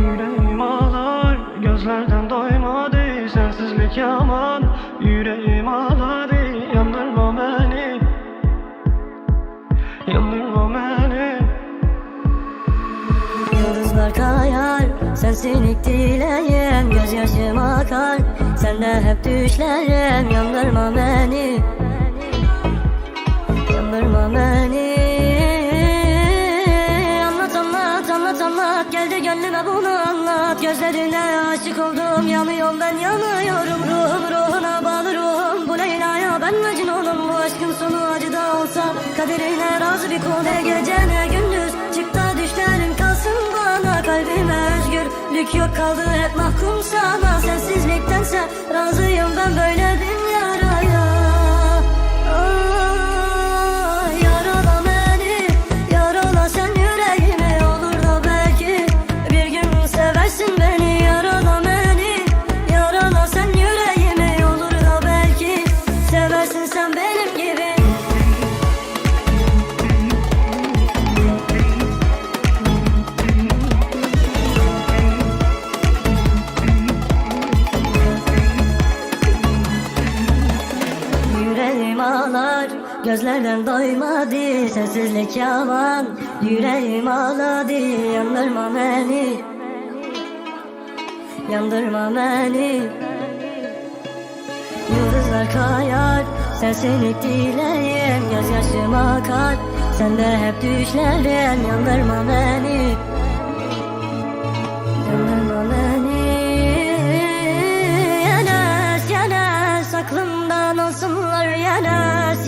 Yüreğim ağlar, gözlerden doymadı Sensizlik yaman, yüreğim ağladı Yandırma beni, yandırma beni. Yıldızlar kayar Sensin dileyim Gözyaşım akar. Sende hep düşlerim Yandırma beni gönlüme bunu anlat. Gözlerine aşık oldum. Yanıyorum ben yanıyorum. Ruhum ruhuna bağlı ruhum. Bu Leyla'ya ben Mecnun'um Bu aşkın sonu acı da olsa. Kaderine razı bir kul. Ne gece ne gündüz? Çık da kalsın bana. Kalbime özgürlük yok kaldı. Hep mahkum sana ağlar Gözlerden doymadı Sensizlik yalan Yüreğim ağladı Yandırma beni. Yandırma beni. Yıldızlar kayar Sensin dileyim Gözyaşım akar. Sende hep düşlerim Yandırma beni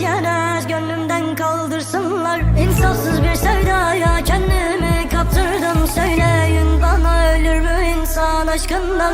Yenes Gönlümden kaldırsınlar. İnsafsız bir sevdaya Kendimi kaptırdım. Söyleyin bana ölür mü insan aşkından